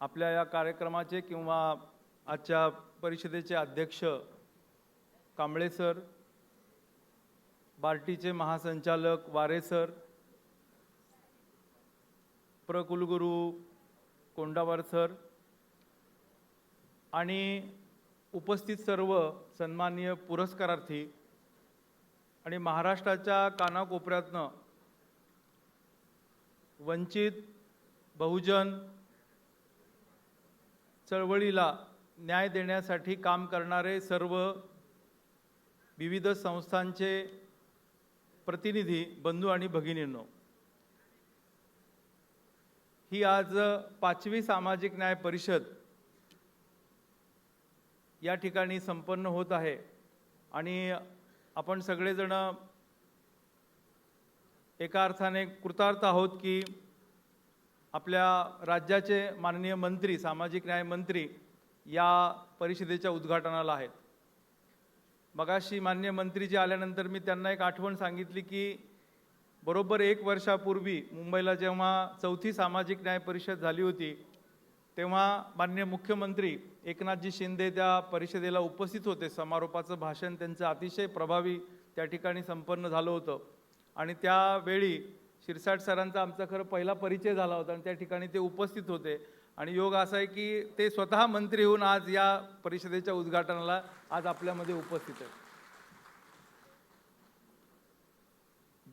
आपल्या या कार्यक्रमाचे किंवा आजच्या परिषदेचे अध्यक्ष कांबळे सर बार्टीचे महासंचालक वारे सर प्रकुलगुरू कोंडावर सर आणि उपस्थित सर्व सन्माननीय पुरस्कारार्थी आणि महाराष्ट्राच्या कानाकोपऱ्यातनं वंचित बहुजन चळवळीला न्याय देण्यासाठी काम करणारे सर्व विविध संस्थांचे प्रतिनिधी बंधू आणि भगिनींनो ही आज पाचवी सामाजिक न्याय परिषद या ठिकाणी संपन्न होत आहे आणि आपण सगळेजण एका अर्थाने कृतार्थ आहोत की आपल्या राज्याचे माननीय मंत्री सामाजिक न्याय मंत्री या परिषदेच्या उद्घाटनाला आहेत. मगाशी मान्य मंत्रीजी आल्यानंतर मी त्यांना एक आठवण सांगितली की बरोबर एक वर्षापूर्वी मुंबईला जेव्हा चौथी सामाजिक न्याय परिषद झाली होती तेव्हा मान्य मुख्यमंत्री एकनाथजी शिंदे त्या परिषदेला उपस्थित होते. समारोपाचं भाषण त्यांचं अतिशय प्रभावी त्या ठिकाणी संपन्न झालं होतं. आणि त्यावेळी शिरसाट सरांचा आमचा खरं पहिला परिचय झाला होता आणि त्या ठिकाणी ते उपस्थित होते. आणि योग असा आहे की ते स्वतः मंत्री होऊन आज या परिषदेच्या उद्घाटनाला आज आपल्यामध्ये उपस्थित आहेत.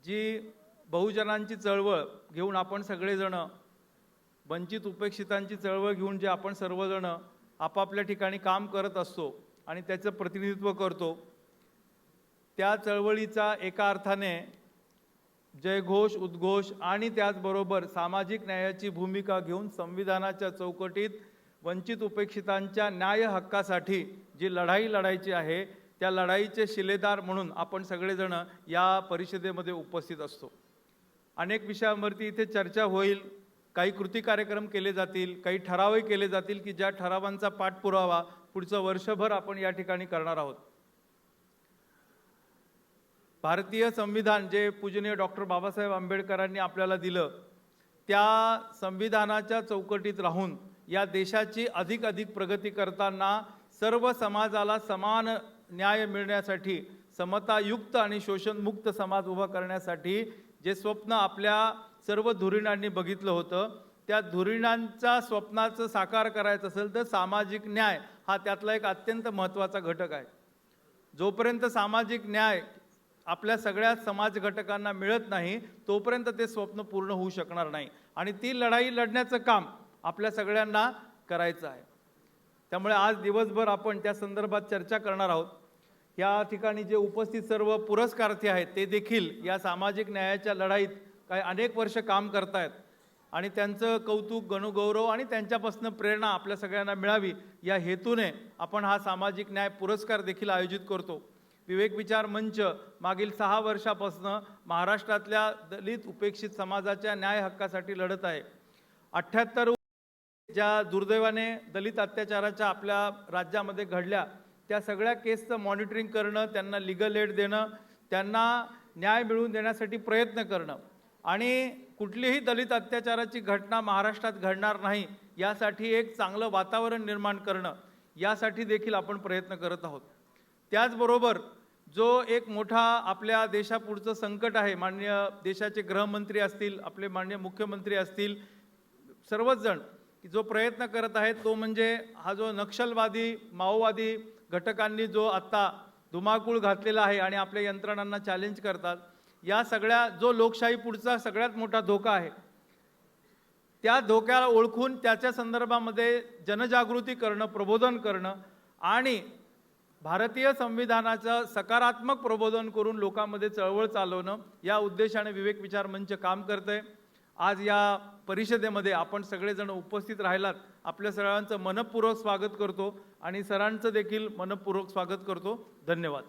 जी बहुजनांची चळवळ घेऊन आपण सगळेजण वंचित उपेक्षितांची चळवळ घेऊन जे आपण सर्वजण आपापल्या ठिकाणी काम करत असतो आणि त्याचं प्रतिनिधित्व करतो त्या चळवळीचा एका अर्थाने जयघोष उद्घोष आणि त्याचबरोबर सामाजिक न्यायाची भूमिका घेऊन संविधानाच्या चौकटीत वंचित उपेक्षितांच्या न्याय हक्कासाठी जी लढाई लढायची आहे त्या लढाईचे शिलेदार म्हणून आपण सगळेजण या परिषदेमध्ये उपस्थित असतो. अनेक विषयांवरती इथे चर्चा होईल. काही कृती कार्यक्रम केले जातील काही ठरावही केले जातील की ज्या ठरावांचा पाठपुरावा पुढचं वर्षभर आपण या ठिकाणी करणार आहोत. भारतीय संविधान जे पूजनीय डॉक्टर बाबासाहेब आंबेडकरांनी आपल्याला दिलं त्या संविधानाच्या चौकटीत राहून या देशाची अधिक अधिक प्रगती करताना सर्व समाजाला समान न्याय मिळण्यासाठी समतायुक्त आणि शोषणमुक्त समाज उभा करण्यासाठी जे स्वप्न आपल्या सर्व धुरीणांनी बघितलं होतं त्या धुरीणांच्या स्वप्नाचं साकार करायचं असेल तर सामाजिक न्याय हा त्यातला एक अत्यंत महत्त्वाचा घटक आहे. जोपर्यंत सामाजिक न्याय आपल्या सगळ्या समाज घटकांना मिळत नाही तोपर्यंत ते स्वप्न पूर्ण होऊ शकणार नाही. आणि ती लढाई लढण्याचं काम आपल्या सगळ्यांना करायचं आहे. त्यामुळे आज दिवसभर आपण त्या संदर्भात चर्चा करणार आहोत. या ठिकाणी जे उपस्थित सर्व पुरस्कारार्थी आहेत ते देखील या सामाजिक न्यायाच्या लढाईत काही अनेक वर्ष काम करतायत. आणि त्यांचं कौतुक गणुगौरव आणि त्यांच्यापासून प्रेरणा आपल्या सगळ्यांना मिळावी या हेतूने आपण हा सामाजिक न्याय पुरस्कार देखील आयोजित करतो. विवेक विचार मंच मागील सहा वर्षापासून महाराष्ट्रातल्या दलित उपेक्षित समाजाच्या न्याय हक्कासाठी लढत आहे. अठ्ठ्याहत्तर ज्या दुर्दैवाने दलित अत्याचाराच्या आपल्या राज्यामध्ये घडल्या त्या सगळ्या केसचं मॉनिटरिंग करणं त्यांना लिगल एड देणं त्यांना न्याय मिळवून देण्यासाठी प्रयत्न करणं आणि कुठलीही दलित अत्याचाराची घटना महाराष्ट्रात घडणार नाही यासाठी एक चांगलं वातावरण निर्माण करणं यासाठी देखील आपण प्रयत्न करत आहोत. त्याचबरोबर जो एक मोठा आपल्या देशापुढचं संकट आहे माननीय देशाचे गृहमंत्री असतील आपले माननीय मुख्यमंत्री असतील सर्वच जण जो प्रयत्न करत आहेत तो म्हणजे हा जो नक्षलवादी माओवादी घटकांनी जो आत्ता धुमाकूळ घातलेला आहे आणि आपल्या यंत्रणांना चॅलेंज करतात या सगळ्या जो लोकशाही पुढचा सगळ्यात मोठा धोका आहे त्या धोक्याला ओळखून त्याच्या संदर्भामध्ये जनजागृती करणं प्रबोधन करणं आणि भारतीय संविधानाचं सकारात्मक प्रबोधन करून लोकांमध्ये चळवळ चालवणं या उद्देशाने विवेक विचार मंच काम करतंय. आज या परिषदेमध्ये आपण सगळेजण उपस्थित राहिलात. आपल्या सगळ्यांचं मनपूर्वक स्वागत करतो आणि सरांचं देखील मनपूर्वक स्वागत करतो. धन्यवाद.